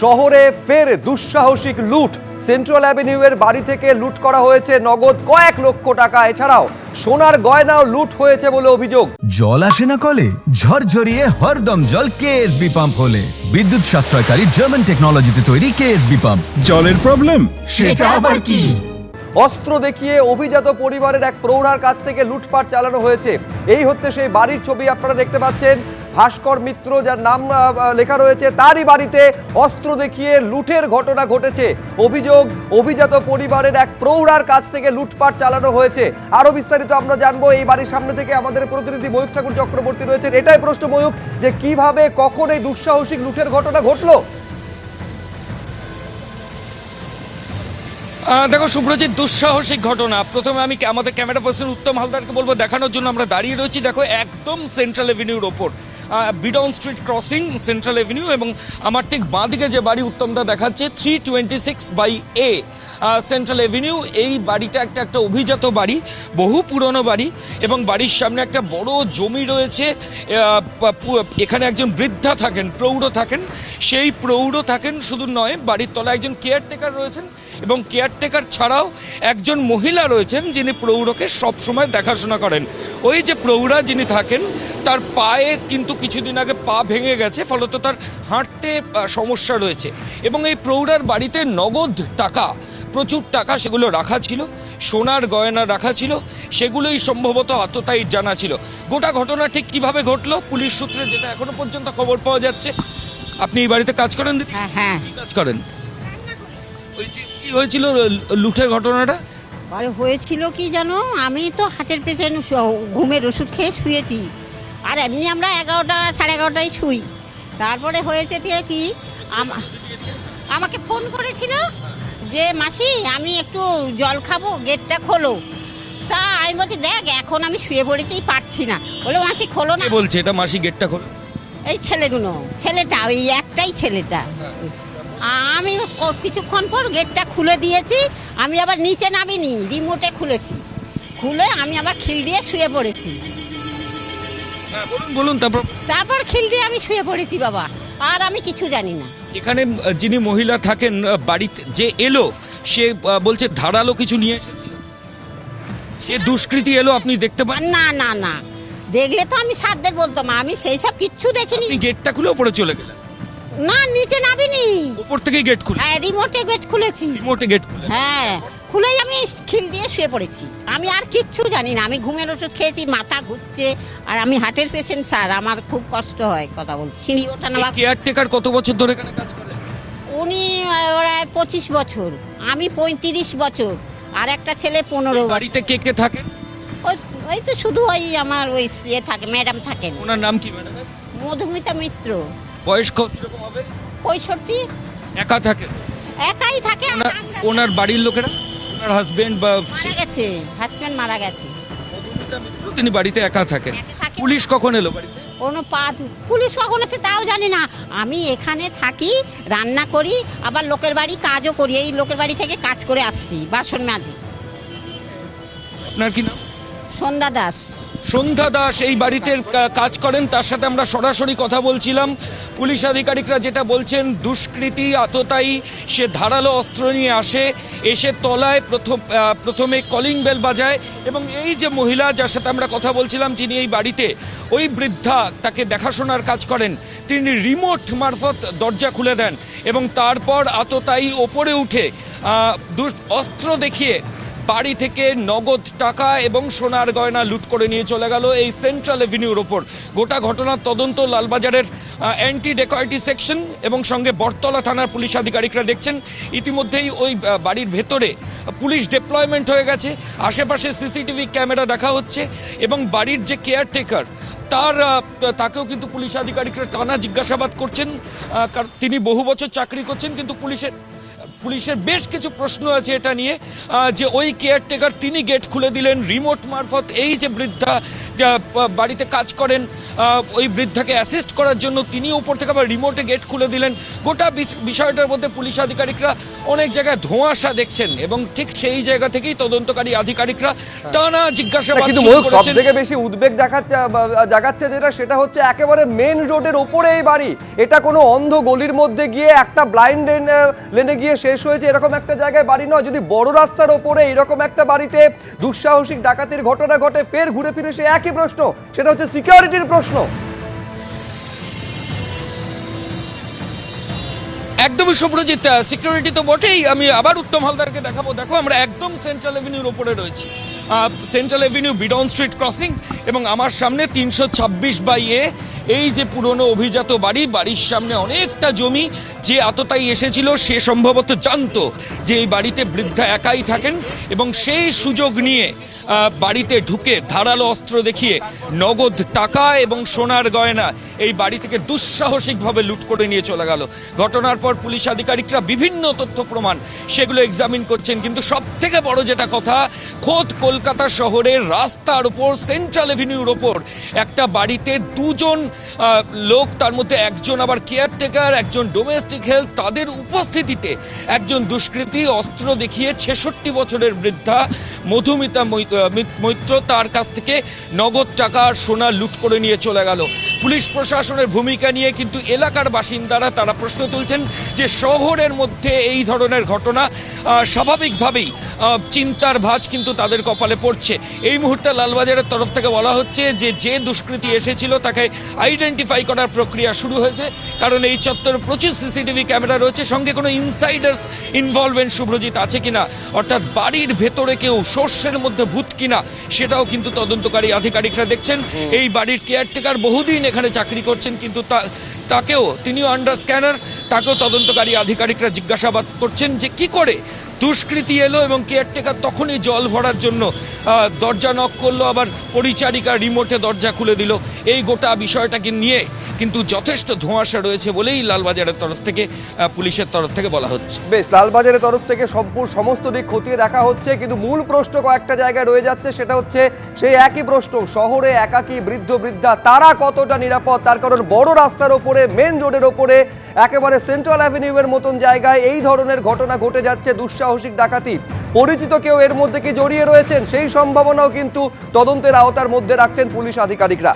শহরে ফের দুঃসাহসিক লুট। সেন্ট্রাল অ্যাভিনিউয়ের বাড়ি থেকে লুট করা হয়েছে নগদ কয়েক লক্ষ টাকা। এছাড়াও সোনার গয়নাও লুট হয়েছে বলে অভিযোগ। জল আসে না কলে ঝরঝরিয়ে হরদম জল কেএসবি পাম্প হলে। বিদ্যুৎ সাশ্রয়কারী জার্মান টেকনোলজিতে তৈরি কেএসবি পাম্প জলের প্রবলেম সেটা আবার কি? অস্ত্র দেখিয়ে অভিজাত পরিবারের এক প্রৌঢ়ার কাছ থেকে লুটপাট চালানো হয়েছে। এই হচ্ছে সেই বাড়ির ছবি আপনারা দেখতে পাচ্ছেন। ভাস্কর মিত্র, যার নাম লেখা রয়েছে, তারই বাড়িতে অস্ত্র দেখিয়ে লুটের ঘটনা ঘটেছে। অভিযোগ, অভিজাত পরিবারের এক প্রৌঢ়ার কাছ থেকে লুটপাট চালানো হয়েছে। আরও বিস্তারিত আমরা জানব এই বাড়ির সামনে থেকে। আমাদের প্রতিনিধি ময়ূক ঠাকুর চক্রবর্তী রয়েছেন। এটাই প্রশ্ন ময়ূক যে কীভাবে, কখন এই দুঃসাহসিক লুটের ঘটনা ঘটলো? দেখো, সুব্রজিৎ, দুঃসাহসিক ঘটনা। প্রথমে আমি আমাদের ক্যামেরা পার্সন উত্তম হালদারকে বলব, দেখানোর জন্য আমরা দাঁড়িয়ে রয়েছি। দেখো, একদম সেন্ট্রাল এভিনিউর ওপর। Beadon Street crossing Central Avenue এবং আমার ঠিক বাঁদিকে যে বাড়ি উত্তমদা দেখাচ্ছে three twenty six by A Central Avenue এই বাড়িটা একটা একটা অভিজাত বাড়ি, বহু পুরনো বাড়ি এবং বাড়ির সামনে একটা বড় জমি রয়েছে। এখানে একজন বৃদ্ধা থাকেন, প্রৌঢ় থাকেন। সেই প্রৌঢ় থাকেন শুধু নয়, বাড়ির তলায় একজন কেয়ারটেকার রয়েছেন। এবং কেয়ারটেকার ছাড়াও একজন মহিলা রয়েছেন যিনি প্রৌঢ়কে সবসময় দেখাশোনা করেন। ওই যে প্রৌঢ়া যিনি থাকেন তার পায়ে কিন্তু কিছুদিন আগে পা ভেঙে গেছে ফলত তার হাঁটতে সমস্যা রয়েছে। এবং এই প্রৌঢ়ার বাড়িতে নগদ টাকা প্রচুর টাকা সেগুলো রাখা ছিল সোনার গয়না রাখা ছিল সেগুলোই সম্ভবত আততায়ী জানা ছিল। গোটা ঘটনা ঠিক কীভাবে ঘটলো পুলিশ সূত্রে যেটা এখনও পর্যন্ত খবর পাওয়া যাচ্ছে আপনি এই বাড়িতে কাজ করেন দিদি? হ্যাঁ হ্যাঁ। কাজ করেন? ওই যে কি হয়েছিল লুটের ঘটনাটা? আরে হয়েছিল কি জানো? আমি তো হার্টের পেশেন্ট ঘুমের ওষুধ খেয়ে শুয়েছি। আর এমনি আমরা এগারোটা সাড়ে এগারোটায় শুই। তারপরে হয়েছে কি? আমাকে ফোন করেছিল যে মাসি আমি একটু জল খাব গেটটা খোলো। তা আমি বলছি দেখ এখন আমি শুয়ে পড়েছি পারছি না। বলে মাসি খোলো না। বলছে এটা? মাসি গেটটা খোলো। এই ছেলেগুলো ছেলেটা ওই একটাই ছেলেটা। আমি কিছুক্ষণ পর গেটটা খুলে দিয়েছি আমি আবার নিচে নামিনি রিমোটে খুলেছি। খুলে আমি আবার খিল দিয়ে শুয়ে পড়েছি। বলুন বলুন তারপর? তারপর খিল দিয়ে আমি শুয়ে পড়েছি বাবা আর আমি কিছু জানি না। এখানে যিনি মহিলা থাকেন বাড়িতে যে এলো সে বলছে ধারালো কিছু নিয়ে এসেছিল। সে দুষ্কৃতি এলো আপনি দেখতে পান? না না না। দেখলে তো আমি সাধ্যের বলতাম আমি সেই সব কিচ্ছু দেখিনি। গেটটা খুলে ওপরে চলে গেলেন। না নিচে নামিনি। উপর থেকেই গেট খুলে। হ্যাঁ রিমোটে গেট খুলেছি। রিমোটে গেট খুলে। হ্যাঁ খুলেই আমি খিল দিয়ে শুয়ে পড়েছি। আমি আর কিচ্ছু জানি না। আমি ঘুমের ওষুধ খেয়েছি মাথা ঘুরছে আর আমি হার্টের পেশেন্ট স্যার। আমার খুব কষ্ট হয় কথা বলছি সিঁড়ি ওঠা নামা কেয়ারটেকার কত বছর ধরে এখানে কাজ করে? উনি ওরা পঁচিশ বছর। আমি পঁয়ত্রিশ বছর। আর একটা ছেলে পনেরো বাড়িতে কে কে থাকেন? ওই ওই তো শুধু ওই আমার ওই ইয়ে থাকে ম্যাডাম থাকেন। ওনার নাম কি ম্যাডাম মধুমিতা মিত্র। বয়স কত? হবে পঁয়ষট্টি। একা থাকেন একাই থাকে ওনার ওনার বাড়ির লোকেরা? ওনার হাজবেন্ড বা মারা গেছে। হাজব্যান্ড মারা গেছে। মধুমিতা মিত্র তিনি বাড়িতে একা থাকেন। একা থাকে। পুলিশ কখন এলো বাড়িতে? কোনো পা পুলিশ কখন এসে তাও জানি না। আমি এখানে থাকি রান্না করি আবার লোকের বাড়ি কাজও করি। এই লোকের বাড়ি থেকে কাজ করে আসছি বাসন মাঝি আপনার কি নাম? সন্ধ্যা দাস। সন্ধ্যা দাস এই বাড়িতে কাজ করেন। তার সাথে আমরা সরাসরি কথা বলছিলাম। পুলিশ আধিকারিকরা যেটা বলছেন, দুষ্কৃতী, আততায়ী, সে ধারালো অস্ত্র নিয়ে আসে, এসে তলায় প্রথম প্রথমে কলিং বেল বাজায় এবং এই যে মহিলা যার সাথে আমরা কথা বলছিলাম, যিনি এই বাড়িতে, ওই বৃদ্ধা তাকে দেখাশোনার কাজ করেন। তিনি রিমোট মারফত দরজা খুলে দেন এবং তারপর আততায়ী ওপরে উঠে অস্ত্র দেখিয়ে বাড়ি থেকে নগদ টাকা এবং সোনার গয়না লুট করে নিয়ে চলে গেল এই সেন্ট্রাল এভিনিউর ওপর। গোটা ঘটনার তদন্ত লালবাজারের অ্যান্টি ডেকয়েটি সেকশন এবং সঙ্গে বটতলা থানার পুলিশ আধিকারিকরা দেখছেন। ইতিমধ্যেই ওই বাড়ির ভেতরে পুলিশ ডিপ্লয়মেন্ট হয়ে গেছে। আশেপাশে সিসিটিভি ক্যামেরা দেখা হচ্ছে এবং বাড়ির যে কেয়ারটেকার তার তাকেও কিন্তু পুলিশ আধিকারিকরা টানা জিজ্ঞাসাবাদ করছেন। কারণ তিনি বহু বছর চাকরি করছেন, কিন্তু পুলিশের পুলিশের বেশ কিছু প্রশ্ন আছে এটা নিয়ে যে ওই কেয়ারটেকার তিনি গেট খুলে দিলেন রিমোট মারফত এই যে বৃদ্ধা বাড়িতে কাজ করেন ওই বৃদ্ধাকে অ্যাসিস্ট করার জন্য তিনি উপর থেকে আবার রিমোটে গেট খুলে দিলেন। গোটা বিষ- বিষয়টার মধ্যে পুলিশ আধিকারিকরা অনেক জায়গায় ধোঁয়াশা দেখছেন এবং ঠিক সেই জায়গা থেকেই তদন্তকারী আধিকারিকরা টানা জিজ্ঞাসাবাদ সব থেকে বেশি উদ্বেগ দেখাচ্ছে জাগাচ্ছে যেটা সেটা হচ্ছে একেবারে মেন রোডের ওপরে এই বাড়ি। এটা কোনো অন্ধ গলির মধ্যে গিয়ে একটা ব্লাইন্ড লেনে গিয়ে শেষ হয়েছে এরকম একটা জায়গায় বাড়ি নয়। যদি বড় রাস্তার ওপরে এরকম একটা বাড়িতে দুঃসাহসিক ডাকাতির ঘটনা ঘটে ফের ঘুরে ফিরে সে একই প্রশ্ন? সেটা হচ্ছে সিকিউরিটির প্রশ্ন। একদমই সুপ্রজিৎ সিকিউরিটি তো বটেই। আমি আবার উত্তম হালদারকে দেখাবো। দেখো, আমরা একদম সেন্ট্রাল এভিনিউর ওপরে রয়েছি। Central Avenue Beadon Street crossing এবং আমার সামনে তিনশো ছাব্বিশ বাই এ এই যে পুরনো অভিজাত বাড়ি, বাড়ির সামনে অনেকটা জমি যে আততাই এসেছিল, সে সম্ভবত জানতো যে এই বাড়িতে বৃদ্ধা একাই থাকেন এবং সেই সুযোগ নিয়ে বাড়িতে ঢুকে ধারালো অস্ত্র দেখিয়ে নগদ টাকা এবং সোনার গয়না এই বাড়ি থেকে দুঃসাহসিকভাবে লুট করে নিয়ে চলে গেল। ঘটনার পর পুলিশ আধিকারিকরা বিভিন্ন তথ্য প্রমাণ সেগুলো এক্সামিন করছেন। কিন্তু সব থেকে বড় যেটা কথা খোদ কলকাতা শহরের রাস্তার উপর সেন্ট্রাল এভিনিউর ওপর একটা বাড়িতে দুজন লোক, তার মধ্যে একজন আবার কেয়ারটেকার একজন ডোমেস্টিক হেলথ তাদের উপস্থিতিতে একজন দুষ্কৃতী অস্ত্র দেখিয়ে ছেষট্টি বছরের বৃদ্ধা মধুমিতা মৈত্র তার কাছ থেকে নগদ টাকা আর সোনা লুট করে নিয়ে চলে গেল। পুলিশ প্রশাসনের ভূমিকা নিয়ে কিন্তু এলাকার বাসিন্দারা তারা প্রশ্ন তুলছেন যে শহরের মধ্যে এই ধরনের ঘটনা স্বাভাবিকভাবেই চিন্তার ভাঁজ কিন্তু তাদের কপালে পড়ছে। এই মুহূর্তে লালবাজারের তরফ থেকে বলা হচ্ছে যে যে দুষ্কৃতী এসেছিল তাকে আইডেন্টিফাই করার প্রক্রিয়া শুরু হয়েছে। কারণ এই চত্বরে প্রচুর সিসিটিভি ক্যামেরা রয়েছে। সঙ্গে কোনো ইনসাইডার্স ইনভলভমেন্ট শুভ্রজিৎ আছে কিনা? অর্থাৎ বাড়ির ভেতরে কেউ শস্যের মধ্যে ভূত কিনা? সেটাও কিন্তু তদন্তকারী আধিকারিকরা দেখছেন। এই বাড়ির কেয়ারটেকার বহুদিন এখানে চাকরি করছেন কিন্তু তা- তাকেও তিনিও আন্ডার স্ক্যানার তাকেও তদন্তকারী আধিকারিকরা জিজ্ঞাসাবাদ করছেন যে কি করে দুষ্কৃতী এলো এবং কেয়ারটেকার তখনই জল ভরার জন্য দরজা নক করল, আবার পরিচারিকা রিমোটে দরজা খুলে দিল। এই গোটা বিষয়টাকে নিয়ে কিন্তু যথেষ্ট ধোঁয়াশা রয়েছে বলেই লালবাজারের তরফ থেকে পুলিশের তরফ থেকে বলা হচ্ছে। বেশ, লালবাজারের তরফ থেকে সম্পূর্ণ সমস্ত দিক খতিয়ে দেখা হচ্ছে, কিন্তু মূল প্রশ্ন কয়েকটা জায়গায় রয়ে যাচ্ছে, সেটা হচ্ছে সেই একই প্রশ্ন, শহরে একাকী বৃদ্ধ বৃদ্ধা, তারা কতটা নিরাপদ? তার কারণ বড় রাস্তার ওপরে মেন রোডের ওপরে একেবারে সেন্ট্রাল অ্যাভিনিউয়ের মতন জায়গায় এই ধরনের ঘটনা ঘটে যাচ্ছে, দুঃসাহসিক ডাকাতি। পরিচিত কেউ এর মধ্যে কি জড়িয়ে রয়েছেন? সেই সম্ভাবনাও কিন্তু তদন্তের আওতার মধ্যে রাখছেন পুলিশ আধিকারিকরা।